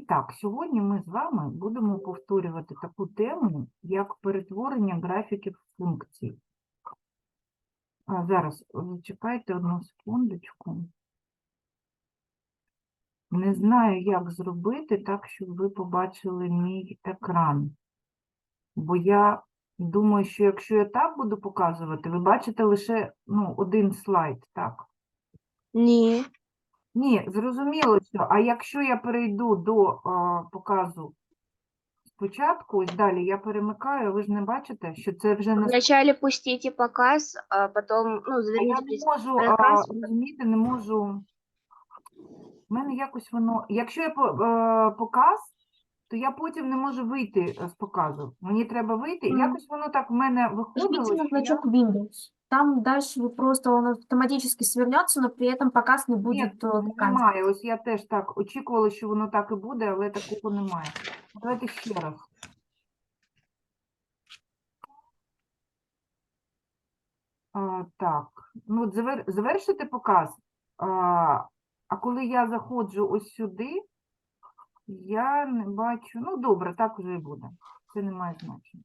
І так, сьогодні ми з вами будемо повторювати таку тему, як перетворення графіків функцій. А зараз зачекайте одну секундочку. Не знаю, як зробити так, щоб ви побачили мій екран. Бо я думаю, що якщо я так буду показувати, ви бачите лише ну, один слайд, так? Ні. Ні, зрозуміло, що. А якщо я перейду до а, показу спочатку, ось далі я перемикаю, ви ж не бачите, що це вже не Вначале пустите показ, а потом, ну, А я не можу, а, переказ. розумієте, не можу. У мене якось воно. Якщо я по- е, показ, то я потім не можу вийти е, з показу. Мені треба вийти. Мгм. Якось воно так в мене виходило. Жмите на що я- значок Windows Там дальше вы просто он автоматически свернется, но при этом показ не Ні, будет э, в экране. немає. Ось я теж так очікувала, що воно так і буде, але такого немає. Давайте ще раз. А, так, ну от завер... завершити показ. А, а коли я заходжу ось сюди, я не бачу. Ну, добре, так вже і буде. Це не має значення.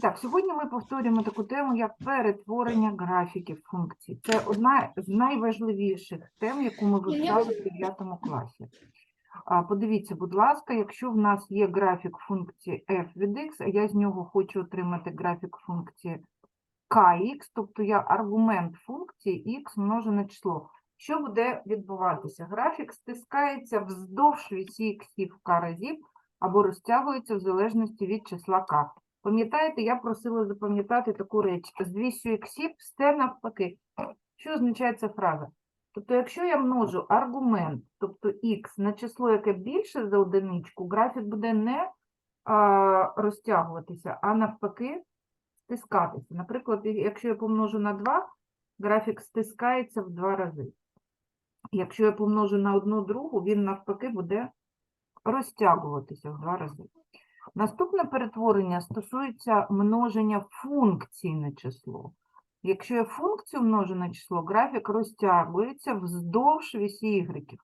Так, сьогодні ми повторюємо таку тему, як перетворення графіків функцій. Це одна з найважливіших тем, яку ми вивчали в 9 класі. Подивіться, будь ласка, якщо в нас є графік функції f від x, а я з нього хочу отримати графік функції kx, тобто я аргумент функції x множу на число. Що буде відбуватися? Графік стискається вздовж вісі x k разів або розтягується в залежності від числа k. Пам'ятаєте, я просила запам'ятати таку реч. З вісю іксів все навпаки. Що означає ця фраза? Тобто, якщо я множу аргумент, тобто x на число, яке більше за одиничку, графік буде не а, розтягуватися, а навпаки стискатися. Наприклад, якщо я помножу на 2, графік стискається в два рази. Якщо я помножу на одну другу, він навпаки буде розтягуватися в два рази. Наступне перетворення стосується множення функцій на число. Якщо я функцію множу на число, графік розтягується вздовж вісі ігреків.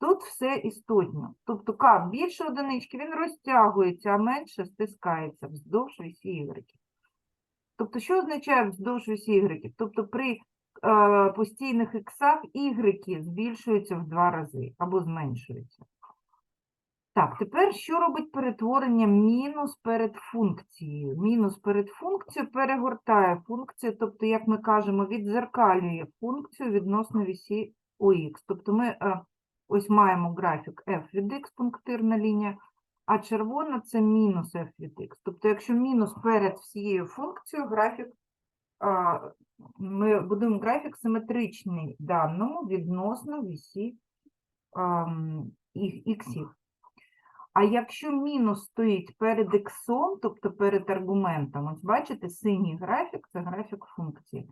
Тут все істотно. Тобто k більше одинички, він розтягується, а менше стискається вздовж вісі ігреків. Тобто, що означає вздовж вісі ігреків? Тобто при е, постійних іксах ігреки збільшуються в два рази або зменшуються. Так, тепер що робить перетворення мінус перед функцією? Мінус перед функцією перегортає функцію, тобто, як ми кажемо, відзеркалює функцію відносно вісі ОХ. Тобто ми е, ось маємо графік f від x, пунктирна лінія, а червона це мінус f від x. Тобто, якщо мінус перед всією функцією, графік, ми будуємо графік симетричний даному відносно вісі іх- іксів. А якщо мінус стоїть перед іксом, тобто перед аргументом, ось бачите, синій графік це графік функції.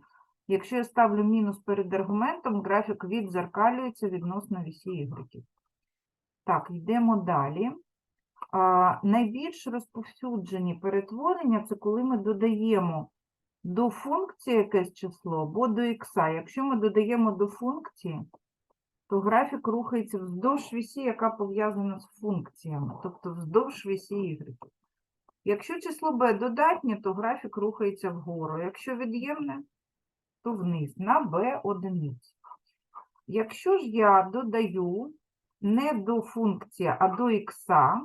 Якщо я ставлю мінус перед аргументом, графік відзеркалюється відносно вісі ігреків. Так, йдемо далі. А, найбільш розповсюджені перетворення це коли ми додаємо до функції якесь число або до ікса. Якщо ми додаємо до функції, то графік рухається вздовж вісі, яка пов'язана з функціями, тобто вздовж вісі y. Якщо число b додатнє, то графік рухається вгору. Якщо від'ємне, то вниз на b одиниці. Якщо ж я додаю не до функції, а до ікса,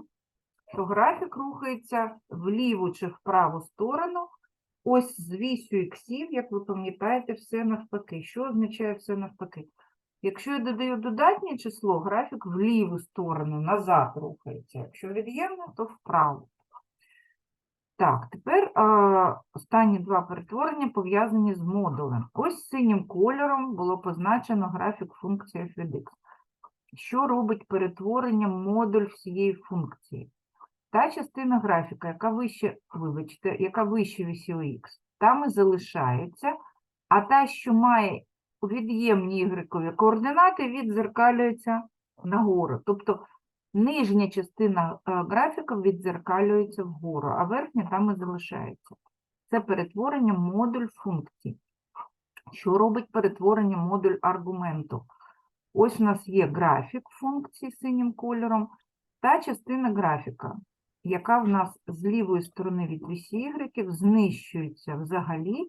то графік рухається в ліву чи в праву сторону. Ось з вісю іксів, як ви пам'ятаєте, все навпаки. Що означає все навпаки? Якщо я додаю додатнє число, графік в ліву сторону, назад рухається. Якщо від'ємне, то вправо. Так, тепер а, останні два перетворення пов'язані з модулем. Ось синім кольором було позначено графік функції f від x. Що робить перетворення модуль всієї функції? Та частина графіка, яка вище, вибачте, яка вище вісі х, там і залишається, а та, що має від'ємні ігрекові координати, відзеркалюється нагору. Тобто нижня частина е, графіка відзеркалюється вгору, а верхня там і залишається. Це перетворення модуль функцій. Що робить перетворення модуль аргументу? Ось у нас є графік функції синім кольором, Та частина графіка, яка в нас з лівої сторони від вісі ігреків, знищується взагалі,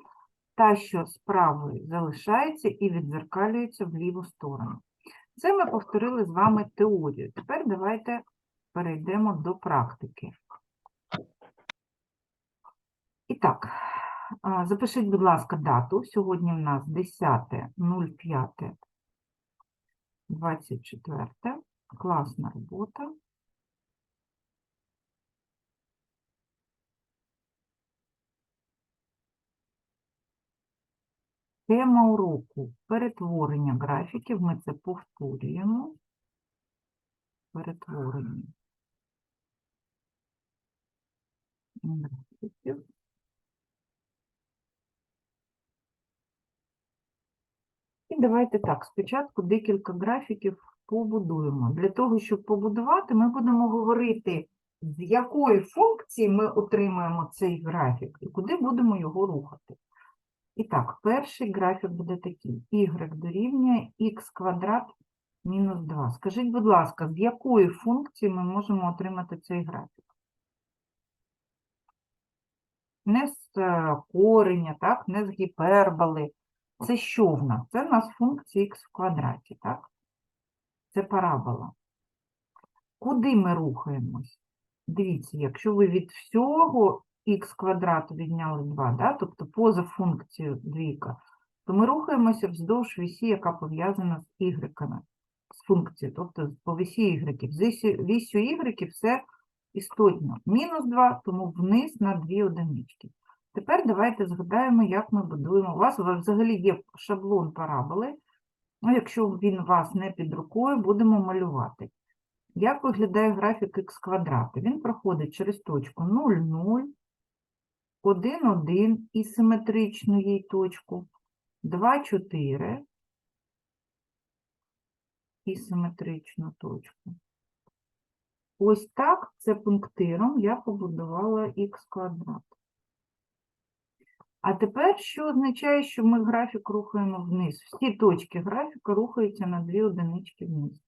та, що з правої залишається і відзеркалюється в ліву сторону. Це ми повторили з вами теорію. Тепер давайте перейдемо до практики. І так, запишіть, будь ласка, дату. Сьогодні в нас 10.05.24. Класна робота. Тема уроку перетворення графіків. Ми це повторюємо. Перетворення графіків. І давайте так, спочатку декілька графіків побудуємо. Для того, щоб побудувати, ми будемо говорити, з якої функції ми отримуємо цей графік і куди будемо його рухати. І так, перший графік буде такий. y дорівнює х квадрат мінус 2. Скажіть, будь ласка, з якої функції ми можемо отримати цей графік? Не з е, кореня, так? не з гіперболи. Це що в нас? Це в нас функція х в квадраті, так? Це парабола. Куди ми рухаємось? Дивіться, якщо ви від всього х квадрат відняли 2, да? тобто поза функцією двійка, то ми рухаємося вздовж вісі, яка пов'язана з y, з функцією, тобто по вісі y. З вісю- y все істотно. Мінус 2, тому вниз на 2 одинички. Тепер давайте згадаємо, як ми будуємо. У вас взагалі є шаблон параболи. Ну, якщо він у вас не під рукою, будемо малювати. Як виглядає графік х квадрата? Він проходить через точку 0, 0, 1, 1 і симетричну їй точку, 2, 4 і симетричну точку. Ось так, це пунктиром я побудувала х квадрат. А тепер, що означає, що ми графік рухаємо вниз? Всі точки графіка рухаються на дві одинички вниз.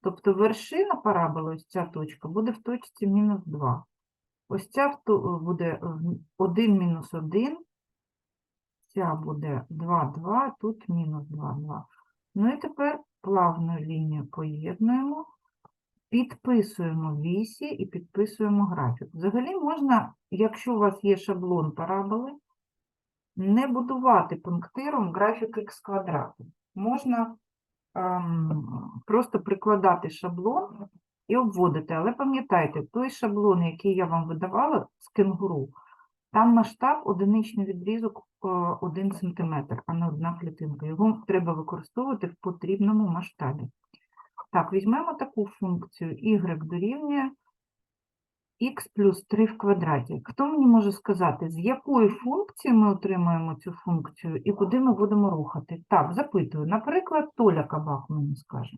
Тобто вершина параболи, ось ця точка, буде в точці мінус 2. Ось ця буде 1 мінус 1, ця буде 2, 2, тут мінус 2, 2. Ну і тепер плавну лінію поєднуємо, підписуємо вісі і підписуємо графік. Взагалі можна, якщо у вас є шаблон параболи, не будувати пунктиром графік х квадрату. Можна ем, просто прикладати шаблон і обводити. Але пам'ятайте, той шаблон, який я вам видавала з кенгуру, там масштаб одиничний відрізок 1 см, а не одна клітинка. Його треба використовувати в потрібному масштабі. Так, візьмемо таку функцію y дорівнює х плюс 3 в квадраті. Хто мені може сказати, з якої функції ми отримуємо цю функцію і куди ми будемо рухати? Так, запитую. Наприклад, Толя Кабак мені скаже.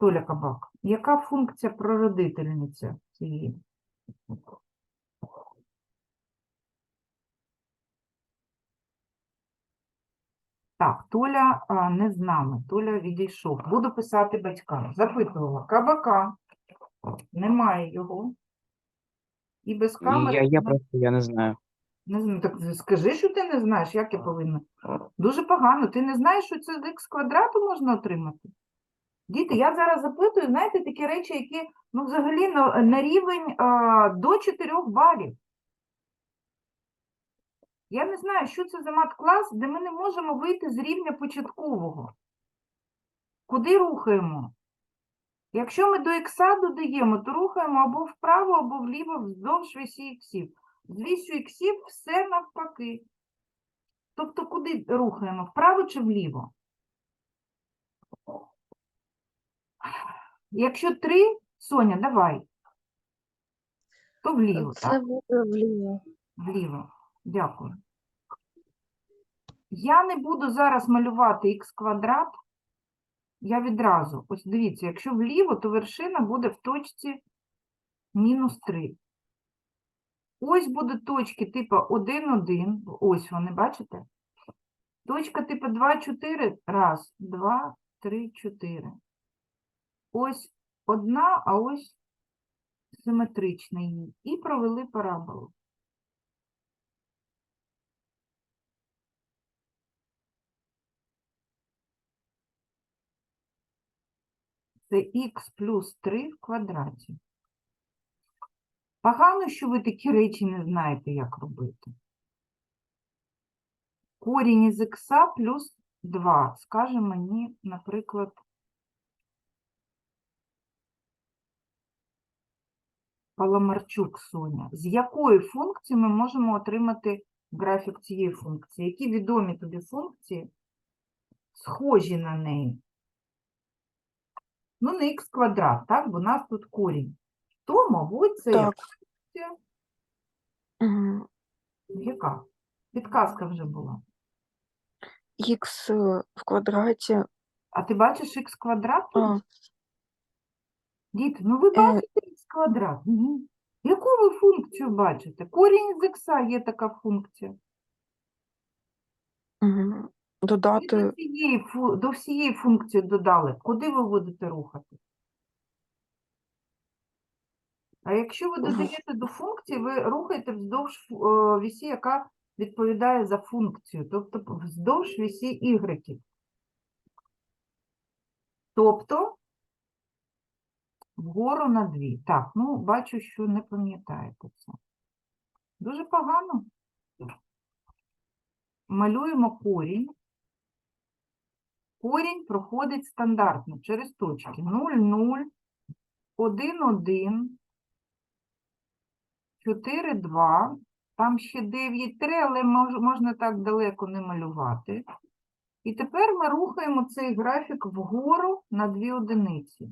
Толя Кабак, яка функція прародительниця цієї? Так, Толя а, не з нами, Толя відійшов. Буду писати батькам. Запитувала. Кабака. Немає його. І без камери. Я, я просто я не знаю. Не знаю, так скажи, що ти не знаєш, як я повинна. Дуже погано. Ти не знаєш, що це з х квадрату можна отримати? Діти, я зараз запитую, знаєте, такі речі, які ну, взагалі на, на рівень а, до 4 балів. Я не знаю, що це за мат-клас, де ми не можемо вийти з рівня початкового. Куди рухаємо? Якщо ми до ікса додаємо, то рухаємо або вправо, або вліво вздовж вісі іксів. З вісю іксів все навпаки. Тобто куди рухаємо? Вправо чи вліво? Якщо три, Соня, давай. То вліво, Це так? буде вліво. Вліво. Дякую. Я не буду зараз малювати х квадрат. Я відразу. Ось дивіться, якщо вліво, то вершина буде в точці мінус 3. Ось будуть точки типу 1, 1. Ось вони, бачите? Точка типу 2, 4. Раз, два, три, чотири. Ось одна, а ось симетрична їй. І провели параболу. Це х плюс 3 в квадраті. Погано, що ви такі речі не знаєте, як робити. Корінь із х плюс 2. Скаже мені, наприклад, Паламарчук Соня. З якої функції ми можемо отримати графік цієї функції? Які відомі тобі функції схожі на неї? Ну, не х квадрат, так? Бо у нас тут корінь. То, мабуть, це Так. функція. М, Яка? Підказка вже була. Х в квадраті. А ти бачиш х квадрат? тут? А, Діти, ну ви Е. бачите квадрат? Ні. Яку ви функцію бачите? Корінь з х є така функція. м, Ви до, додати фу- до всієї функції додали. Куди ви будете рухати? А якщо ви додаєте до функції, ви рухаєте вздовж фу- е, вісі, яка відповідає за функцію, тобто вздовж вісі y. Тобто вгору на дві. Так, ну бачу, що не пам'ятаєте це. Дуже погано. Малюємо корінь. Корінь проходить стандартно через точки 0, 0, 1, 1, 4, 2, там ще 9, 3, але мож, можна так далеко не малювати. І тепер ми рухаємо цей графік вгору на дві одиниці.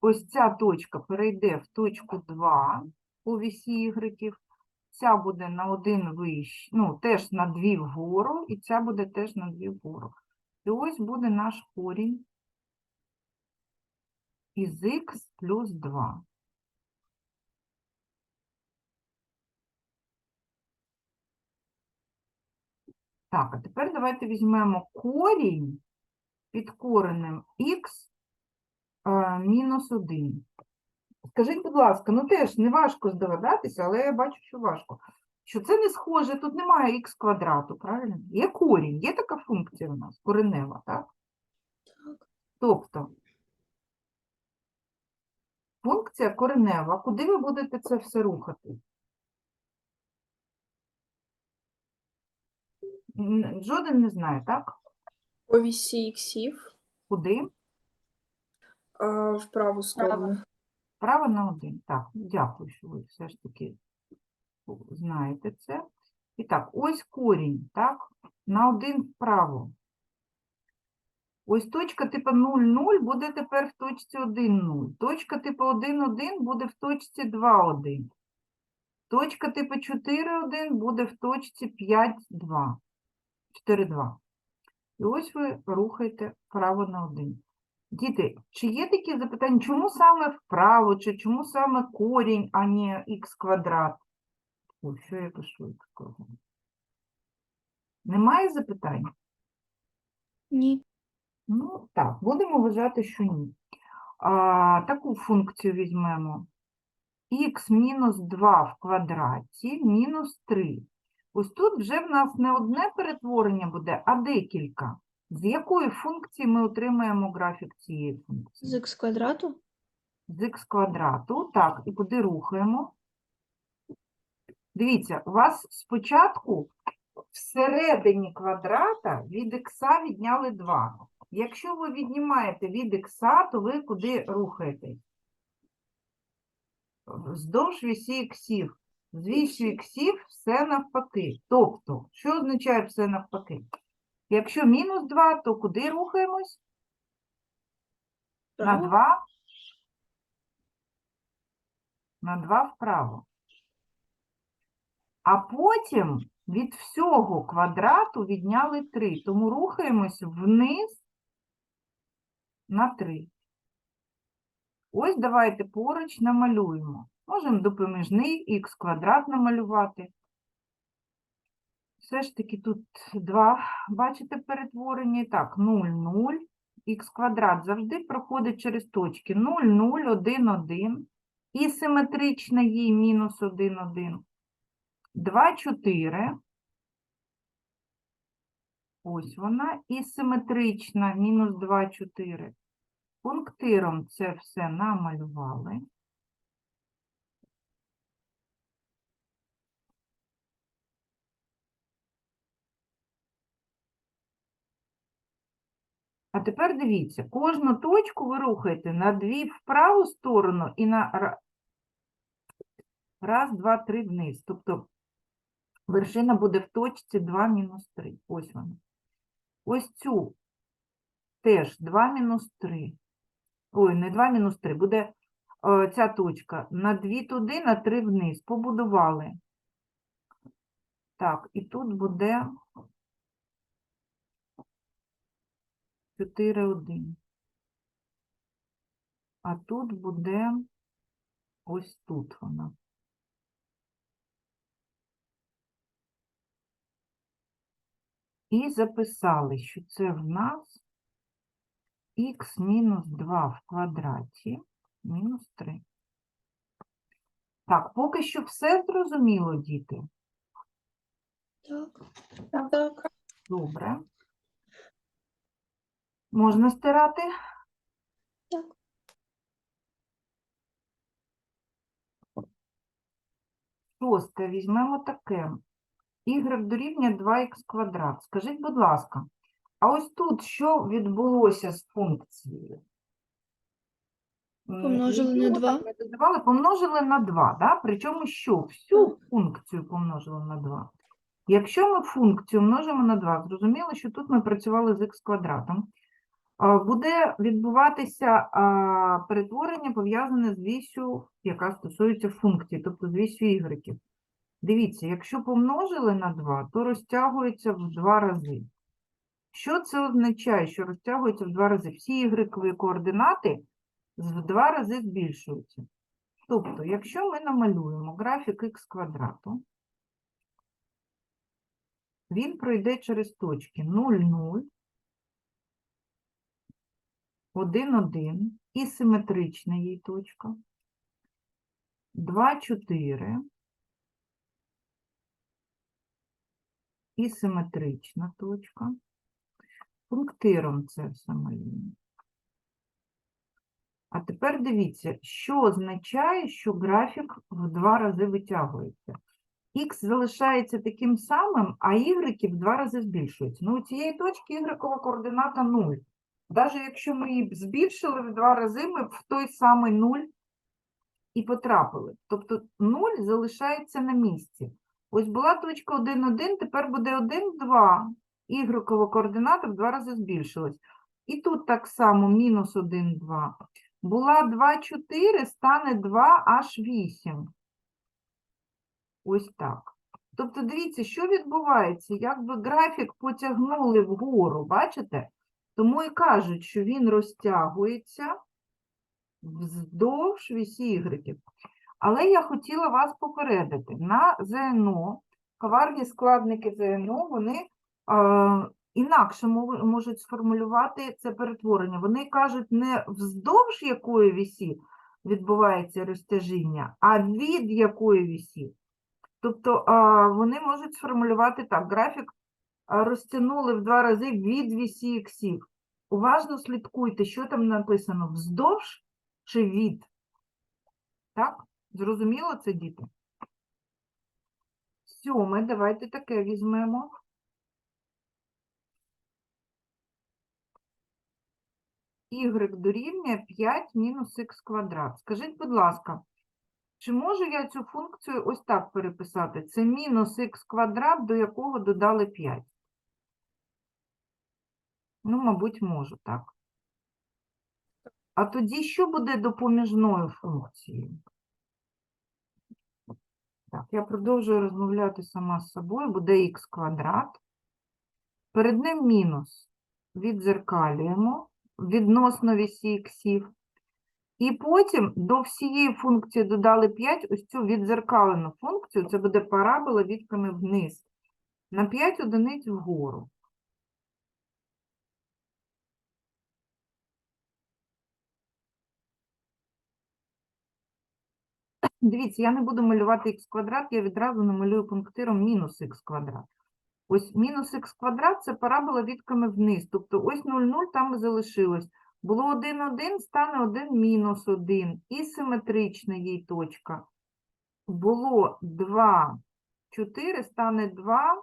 Ось ця точка перейде в точку 2 по вісі ігреків. Ця буде на один вище, ну, теж на дві вгору, і ця буде теж на дві вгору. І ось буде наш корінь із х плюс 2. Так, а тепер давайте візьмемо корінь під коренем х мінус 1. Скажіть, будь ласка, ну теж не важко здогадатися, але я бачу, що важко. Що це не схоже, тут немає х квадрату, правильно? Є корінь, є така функція у нас, коренева, так? Так. Тобто, функція коренева, куди ви будете це все рухати? Жоден не знає, так? По вісі іксів Куди? А, в праву сторону. Право на один. Так, дякую, що ви все ж таки знаєте це. І так, ось корінь, так? На один вправо. Ось точка типу 0, 0 буде тепер в точці 1, 0. Точка типу 1, 1 буде в точці 2, 1. Точка типу 4, 1 буде в точці 5, 2. 4, 2. І ось ви рухаєте вправо на 1. Діти, чи є такі запитання, чому саме вправо, чи чому саме корінь, а не х квадрат? О, що я пишу х квадрат? Немає запитань? Ні. Ну, так, будемо вважати, що ні. А, таку функцію візьмемо. х мінус 2 в квадраті мінус 3. Ось тут вже в нас не одне перетворення буде, а декілька. З якої функції ми отримаємо графік цієї функції? З х квадрату? з х квадрату. Так, і куди рухаємо? Дивіться, у вас спочатку всередині квадрата від х відняли 2. Якщо ви віднімаєте від х, то ви куди рухаєтесь? Вздовж вісі іксів. З вісю іксів все навпаки. Тобто, що означає все навпаки? Якщо мінус 2, то куди рухаємось? На 2? На 2 вправо. А потім від всього квадрату відняли 3. Тому рухаємось вниз на 3. Ось давайте поруч намалюємо. Можемо допоміжний х квадрат намалювати. Все ж таки тут 2, бачите, перетворення. Так, 0, 0. х квадрат завжди проходить через точки 0, 0, 1, 1 і симетрична їй мінус 1, 1, 2, 4. Ось вона, і симетрична мінус 2, 4. Пунктиром це все намалювали. А тепер дивіться, кожну точку ви рухаєте на дві в праву сторону і на ра- раз, два, три вниз. Тобто вершина буде в точці 2 мінус 3. Ось вона. Ось цю теж 2 мінус 3. Ой, не 2 мінус 3, буде е, ця точка на 2 туди, на 3 вниз. Побудували. Так, і тут буде 4, 1. А тут буде ось тут вона. І записали, що це в нас х мінус 2 в квадраті мінус 3. Так, поки що все зрозуміло, діти. Так. Так. Добре. Можна стирати? Так. Шосте, візьмемо таке. Y дорівнює 2х квадрат. Скажіть, будь ласка, а ось тут що відбулося з функцією? Помножили на нічого так додавали, помножили на 2, да? причому що? Всю функцію помножили на 2. Якщо ми функцію множимо на 2, зрозуміло, що тут ми працювали з х квадратом, буде відбуватися перетворення, пов'язане з вісю, яка стосується функції, тобто з вісю y. Дивіться, якщо помножили на 2, то розтягується в два рази. Що це означає, що розтягується в два рази? Всі y координати в два рази збільшуються. Тобто, якщо ми намалюємо графік х квадрату, він пройде через точки 0, 0, 1, 1 і симетрична їй точка, 2, 4 і симетрична точка. Пунктиром це все малюємо. А тепер дивіться, що означає, що графік в два рази витягується. Х залишається таким самим, а y в два рази збільшується. Ну, у цієї точки y координата 0. Навіть якщо ми її збільшили в два рази, ми в той самий 0 і потрапили. Тобто 0 залишається на місці. Ось була точка 1, 1, тепер буде 1, 2. Y координата в два рази збільшилась. І тут так само мінус 1, 2. Була 2, 4, стане 2 аж 8. Ось так. Тобто, дивіться, що відбувається, якби графік потягнули вгору, бачите? Тому і кажуть, що він розтягується вздовж вісі Y. Але я хотіла вас попередити, на ЗНО, коварні складники ЗНО, вони інакше можуть сформулювати це перетворення. Вони кажуть, не вздовж якої вісі відбувається розтяжіння, а від якої вісі. Тобто вони можуть сформулювати так: графік розтягнули в два рази від вісі іксів. Уважно слідкуйте, що там написано: вздовж чи від. Так? Зрозуміло це, діти? Сьоме, давайте таке візьмемо. Y дорівнює 5 мінус х квадрат. Скажіть, будь ласка, чи можу я цю функцію ось так переписати? Це мінус х квадрат, до якого додали 5. Ну, мабуть, можу, так. А тоді що буде допоміжною функцією? Так, я продовжую розмовляти сама з собою. Буде х квадрат. Перед ним мінус. Віддзеркалюємо відносно вісі іксів. І потім до всієї функції додали 5, ось цю віддзеркалену функцію, це буде парабола відками вниз, на 5 одиниць вгору. Дивіться, я не буду малювати х квадрат, я відразу намалюю пунктиром мінус х квадрат. Ось мінус х квадрат – це парабола відками вниз. Тобто ось 0, 0 там і залишилось. Було 1, 1, стане 1 мінус 1. І симетрична їй точка. Було 2, 4, стане 2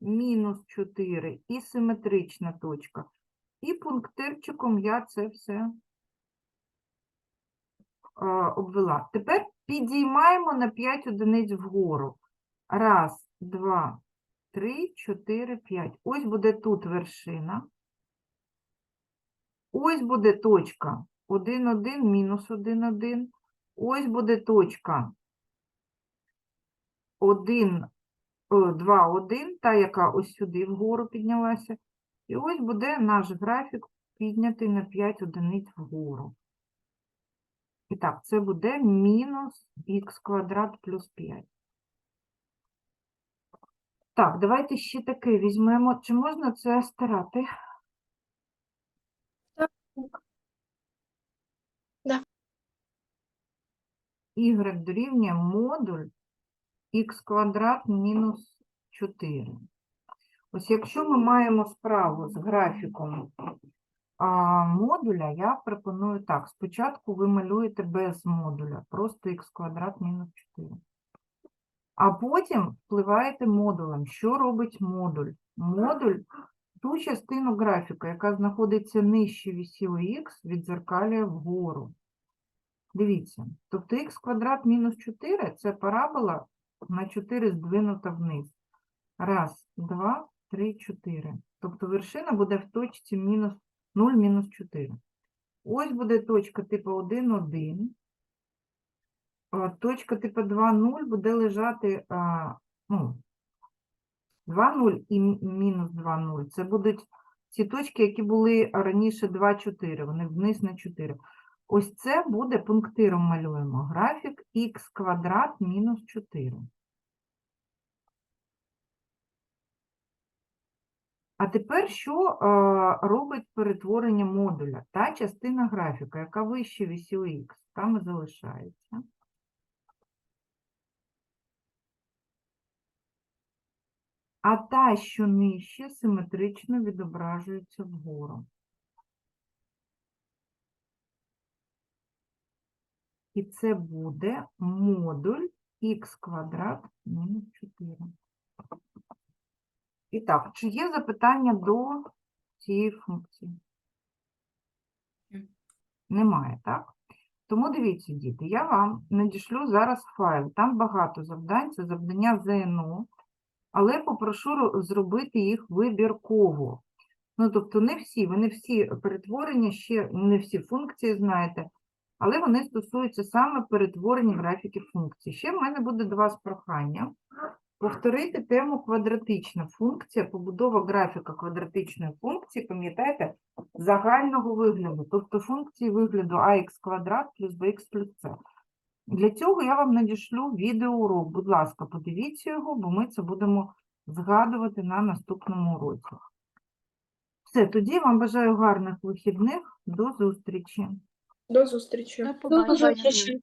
мінус 4 і симетрична точка. І пунктирчиком я це все обвела. Тепер підіймаємо на 5 одиниць вгору. Раз, два, три, чотири, п'ять. Ось буде тут вершина. Ось буде точка 1, 1, мінус 1, 1. Ось буде точка 1, 2, 1, та, яка ось сюди вгору піднялася. І ось буде наш графік піднятий на 5 одиниць вгору. І так, це буде мінус х квадрат плюс 5. Так, давайте ще таке візьмемо. Чи можна це стирати? Так. Да. Y дорівнює модуль х квадрат мінус 4. Ось якщо ми маємо справу з графіком модуля, я пропоную так. Спочатку ви малюєте без модуля, просто х квадрат мінус 4. А потім впливаєте модулем. Що робить модуль? Модуль ту частину графіка, яка знаходиться нижче вісілої х, відзеркалює вгору. Дивіться, тобто х квадрат мінус 4 – це парабола на 4 здвинута вниз. Раз, два, три, чотири. Тобто вершина буде в точці мінус 0, мінус 4. Ось буде точка типу 1, 1. Точка типу 2, 0 буде лежати а, ну, 2, 0 і мінус 2, 0. Це будуть ці точки, які були раніше 2, 4. Вони вниз на 4. Ось це буде пунктиром малюємо. Графік х квадрат мінус 4. А тепер що е, робить перетворення модуля? Та частина графіка, яка вище вісю х, там і залишається. А та, що нижче, симетрично відображується вгору. І це буде модуль х квадрат мінус 4. І так, чи є запитання до цієї функції? Немає, так? Тому дивіться, діти, я вам надішлю зараз файл. Там багато завдань, це завдання ЗНО, але попрошу зробити їх вибірково. Ну, тобто не всі, ви не всі перетворення, ще не всі функції знаєте, але вони стосуються саме перетворення графіків функцій. Ще в мене буде до вас прохання повторити тему квадратична функція, побудова графіка квадратичної функції, пам'ятаєте, загального вигляду, тобто функції вигляду ax квадрат плюс bx плюс c. Для цього я вам надішлю відеоурок. Будь ласка, подивіться його, бо ми це будемо згадувати на наступному уроці. Все, тоді вам бажаю гарних вихідних. До зустрічі. До зустрічі. До побачення. До побачення.